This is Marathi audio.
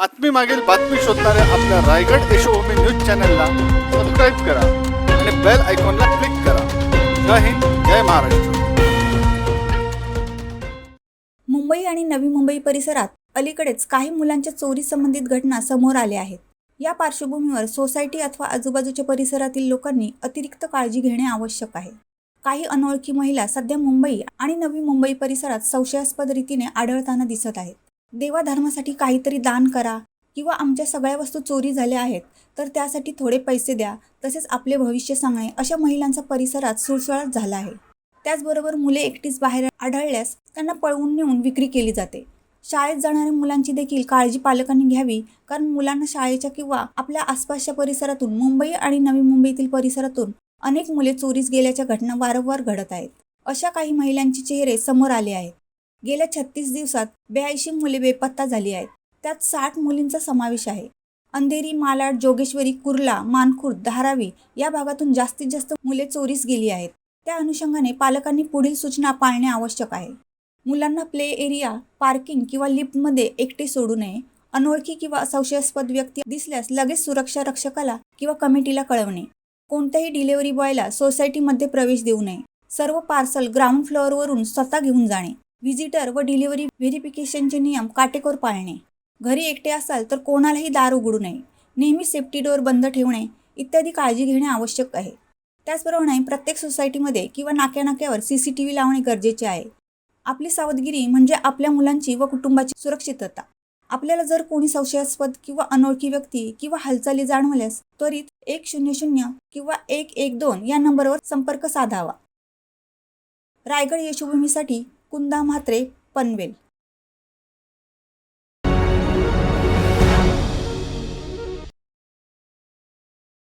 बातमी मागील बातमी शोधणाऱ्या आपल्या रायगड यशोभूमी न्यूज चॅनलला सबस्क्राईब करा आणि बेल आयकॉनला क्लिक करा. जय हिंद जय महाराष्ट्र. मुंबई आणि नवी मुंबई परिसरात अलीकडेच काही मुलांच्या चोरी संबंधित घटना समोर आल्या आहेत. या पार्श्वभूमीवर सोसायटी अथवा आजूबाजूच्या परिसरातील लोकांनी अतिरिक्त काळजी घेणे आवश्यक आहे. काही अनोळखी महिला सध्या मुंबई आणि नवी मुंबई परिसरात संशयास्पद रीतीने आढळताना दिसत आहेत. देवाधर्मासाठी काहीतरी दान करा किंवा आमच्या सगळ्या वस्तू चोरी झाल्या आहेत तर त्यासाठी थोडे पैसे द्या तसेच आपले भविष्य सांगणे अशा महिलांचा परिसरात सुळसुळाट झाला आहे. त्याचबरोबर मुले एकटीच बाहेर आढळल्यास त्यांना पळवून नेऊन विक्री केली जाते. शाळेत जाणाऱ्या मुलांची देखील काळजी पालकांनी घ्यावी कारण मुलांना शाळेच्या किंवा आपल्या आसपासच्या परिसरातून मुंबई आणि नवी मुंबईतील परिसरातून अनेक मुले चोरीस गेल्याच्या घटना वारंवार घडत आहेत. अशा काही महिलांचे चेहरे समोर आले आहेत. गेल्या छत्तीस दिवसात ब्याऐंशी मुले बेपत्ता झाली आहेत. त्यात साठ मुलींचा समावेश आहे. अंधेरी मालाड जोगेश्वरी कुर्ला मानखुर्द धारावी या भागातून जास्तीत जास्त मुले चोरीस गेली आहेत. त्या अनुषंगाने पालकांनी पुढील सूचना पाळणे आवश्यक आहे. मुलांना प्ले एरिया पार्किंग किंवा लिफ्टमध्ये एकटे सोडू नये अनोळखी किंवा संशयास्पद व्यक्ती दिसल्यास लगेच सुरक्षा रक्षकाला किंवा कमिटीला कळवणे कोणत्याही डिलिव्हरी बॉयला सोसायटीमध्ये प्रवेश देऊ नये सर्व पार्सल ग्राउंड फ्लोअरवरून स्वतः घेऊन जाणे व्हिजिटर व डिलिव्हरी व्हेरिफिकेशनचे नियम काटेकोर पाळणे. घरी एकटे असाल तर कोणालाही दार उघडू नये. नेहमी सेफ्टी डोअर बंद ठेवणे इत्यादी काळजी घेणे आवश्यक आहे. त्याचप्रमाणे प्रत्येक सोसायटीमध्ये किंवा नाक्यानाक्यावर सी सी टी व्ही लावणे गरजेचे आहे. आपली सावधगिरी म्हणजे आपल्या मुलांची व कुटुंबाची सुरक्षितता. आपल्याला जर कोणी संशयास्पद किंवा अनोळखी व्यक्ती किंवा हालचाली जाणवल्यास त्वरित एक शून्य शून्य किंवा एक एक दोन या नंबरवर संपर्क साधावा. रायगड यशोभूमीसाठी कुंदा म्हात्रे पनवेल.